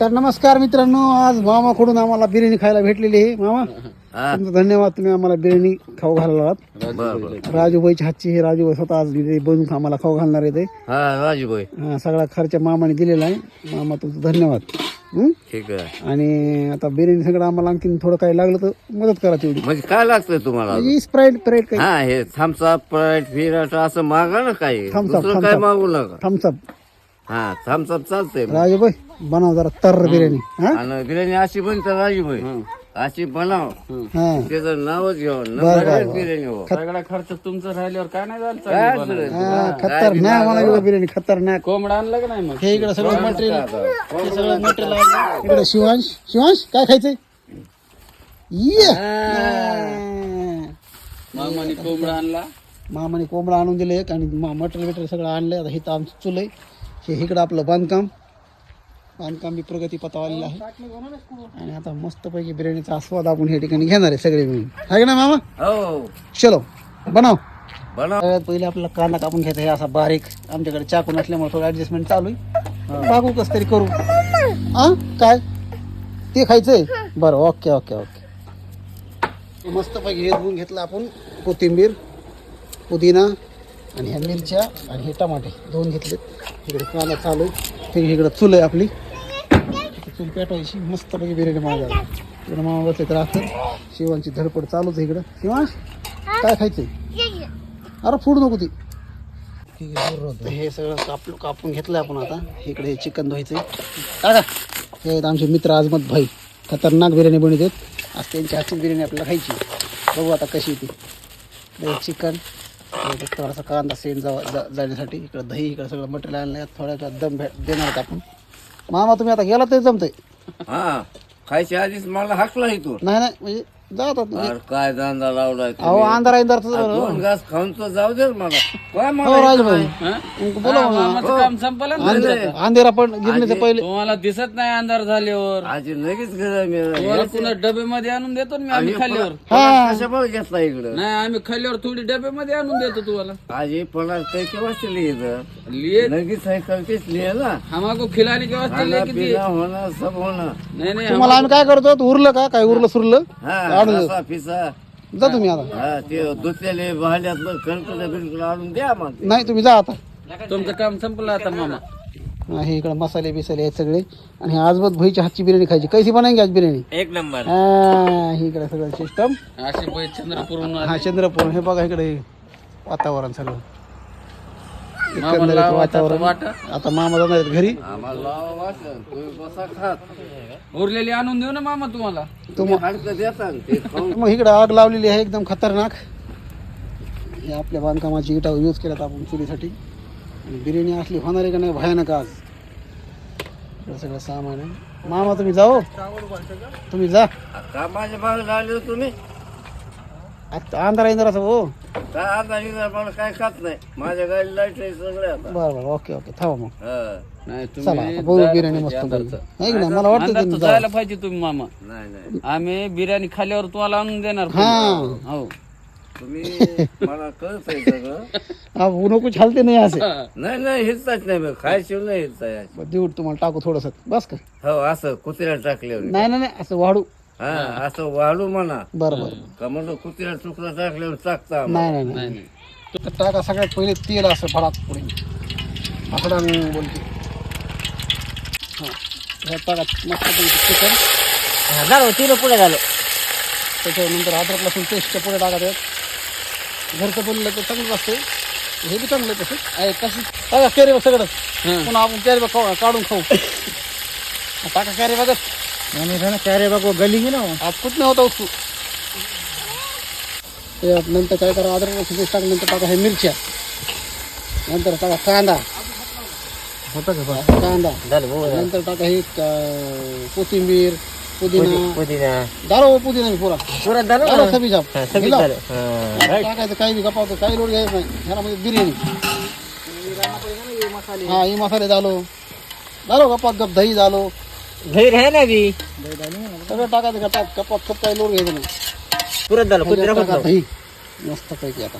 तर नमस्कार मित्रांनो आज मामाकडून आम्हाला बिर्याणी खायला भेटलेली आहे. मामा तुमचा धन्यवाद तुम्ही आम्हाला बिर्याणी खाऊ घालला आहात राजूबाईच्या हातची हे राजूबाई स्वतः आज बिर्याणी बनवून आम्हाला खाऊ घालणार आहे ते. राजूभाई हा, सगळा खर्च मामाने दिलेला आहे. मामा तुमचा धन्यवाद. हं? ठीक आहे. आणि आता बिर्याणी सगळं आम्हाला आणखीन थोडं काही लागलं तर मदत करा तेवढी. म्हणजे काय लागतंय तुम्हाला? स्प्राईट प्राईट काही. हा हे थम्सअप स्प्राईट फिरट असं मागा ना काही. Thumbs up, दुसरं thumbs काय up. मागू नका. थम्सअप हा थम्सअप चालतंय राजूबाई बनव जरा तर बिर्याणी हा? आणि बिर्याणी अशी बनते राजूभाई. अशी बनव. हा त्याचं नावच घेऊ बरं, नंबर बरं. बिर्याणी हो. सगळा खर्च तुमचं राहिल्यावर काय नाही झालं काय चालू? बनायला? हा, खतरनाक मला बिर्याणी खतरनाक. कोंबडा आणलं का नाही मग? हे इकडे सगळं मटेरियल. हे सगळं मटेरियल इकडे शिवांश शिवांश काय खायचंय? ये! मामाने कोंबडा आणला. मामाने कोंबडा आणून दिले एक आणि मटेरियल बिटेरियल सगळं आणलंय आता इथं आमचं चुल आहे हे इकडं आपलं बांधकाम. बांधकाम बी प्रगती पथावलेलं आहे. आणि आता मस्तपैकी बिर्याणीचा आस्वाद आपण या ठिकाणी घेणार आहे सगळे मिळून. आहे ना मामा? हो. चलो बनव. बनव. सगळ्यात पहिले आपल्याला कांदा कापून घ्यायचा हे असा बारीक. आमच्याकडे चाकू नसल्यामुळे थोडं ऍडजस्टमेंट चालू आहे. बागू कस तरी करू. आ? काय? ते खायचंय? बरं ओके ओके ओके. मस्तपैकी हे धुवून घेतलं आपण. कोथिंबीर पुदिना आणि ह्या मिरच्या आणि हे टमाटे दोन घेतले इकडे कांदा चालू ते इकडं चूल आहे आपली. चूल पेटवायची. मस्तपैकी बिर्याणी मागा इकडे मामा बसले तर असं शिवांची धडपड चालूच आहे इकडं. शिवा काय खायचंय? अरे फूड नको ती. हे सगळं काप कापून घेतलं आपण आता. इकडे चिकन धुवायचं काका. हे आहेत आमचे मित्र आजमत भाई. खतरनाक बिर्याणी बनवतात. आज त्यांची हातची बिर्याणी आपल्याला खायची बघू आता कशी ती. चिकन. थोडासा कांदा सेंट जा जा- जाण्यासाठी इकडं दही इकडं सगळं मटेरियल आणलं थोड्या दम भे- देणार आपण. मामा तुम्ही आता गेला तरी जमतंय. हा खायच्या आधीच मला हाकला इथून. नाही नाही म्हणजे जातात. अरे काय धंदा लावलाय अहो? अंधार दोन घास खाऊन तर जाऊ दे मला. काय हो मला राजभाई इथं बोला ना मामाचं काम संपलं ना तुमचं? अंधेरा पण गिरणीचं पहिले. तुम्हाला दिसत नाही अंधार झाल्यावर. आज लगेच घर मी तुम्हाला पुन्हा डब्यामध्ये आणून देतो ना मी आम्ही खाल्ल्यावर. कशामुळे घेतला इकडं? नाही आम्ही खाल्ल्यावर थोडी डब्यामध्ये आणून देतो तुम्हाला. आज हे पन्नास पैसे वाचले लिहिलं लिए लगेच सायकल तेच लिहिलं ना. हमाको खिलाने के वास्ते खाना लेके दिए पिना होणं सब होणं. नाही नाही तुम्हाला आम्ही काय करतो? उरलं का? काय उरलं सुरलं? हा? जा तुम्ही आता. हा ते कणकं बिलकुल आणून द्या मग. नाही तुम्ही जा आता. तुमचं काम संपलं आता मामा. हा, हे इकडे मसाले बिसाले आहेत सगळे. आणि हे आजबत भाईच्या हातची बिर्याणी खायची. कैसी बनाएंगे आज बिर्याणी? एक नंबर. हा, हे इकडे सगळं सिस्टम आले. हा चंद्रपूर. हे बघा इकडे वातावरण सगळं. एकंदरीत आता वातावरण. वाटा. आता मामा जाणार आहेत घरी. उरलेली आणून देऊ ना मामा तुम्हाला. मग इकडे आग लावलेली आहे एकदम खतरनाक. हे आपल्या बांधकामाची इटा यूज केल्यात आपण चुलीसाठी. आणि बिर्याणी असली होणार आहे का नाही भयानक आज सगळं सामान आहे. मामा तुम्ही जाओ. तुम्ही जा. माझ्या तुम्ही. आता अंधारा असं हो. काय आता मला काय खात नाही. माझ्या गाडी लाइट आहे सगळे आता. बरं बरं ओके ओके. थांबा मग. हा. नाही चला तुम्ही आता बघू जायला बिर्याणी पाहिजे की नाही मला वाटतं तुम्ही जा जायला पाहिजे तुम्ही मामा. नाही नाही. आम्ही बिर्याणी खाल्ल्यावर तुम्हाला आणून देणार. हा. हो. तुम्ही मला कळत आहे सगळं. हा नको छालते नाही असे. नाही नाही हिचताच नाही खायची नाही बरं, देऊ तुम्हाला टाकू थोडस. बस का? हो असं कुत्र्या टाकल्यावर. नाही नाही नाही असं वाढू. हा असं वाढू म्हणा. बरं बरं का म्हणलं कुत्र्या तुकडा टाकल्यावर टाकता नाही नाही नाही. नाही तर टाका सगळ्यात पहिले तेल असं फडात पुढे. आकडा बोलते. हां. ह्यात टाका मस्त चिकन. झालं तिला पुढे झालं. त्याच्यानंतर अद्रक लसूण पेस्टच्या पुढे टाका त्यात. घरचं बनलं तर चांगलं असतं. हे बी चांगलं आहे तसं. आहे कसं टाका कॅरी बघ सगळं. पुन्हा आपण कॅरी बघ काढून खाऊ. हा, टाका कॅरी बघत आणि कॅरी बघ गली ना आज कुठ नाही होता उसू त्यात नंतर काय करा पेस्ट टाका नंतर टाका हे मिरच्या नंतर टाका कांदा। होता का कांदा। नंतर टाका हे अं, कोथिंबीर पुदिना। दारो पुदिना। मी पुरा। पुरा दारो सभी जाप टाकायचं काही बी गपावतं काही लोड घ्यायचं नाही ह्यामध्ये बिर्याणी हा हे मसाले झालो झालो गपात गप दही झालो घरी आहे ना बी. सगळं टाकायचं गपात गपात खूप काही लोड घ्यायचं नाही. पुरत झालं टाका मस्त पैकी आता.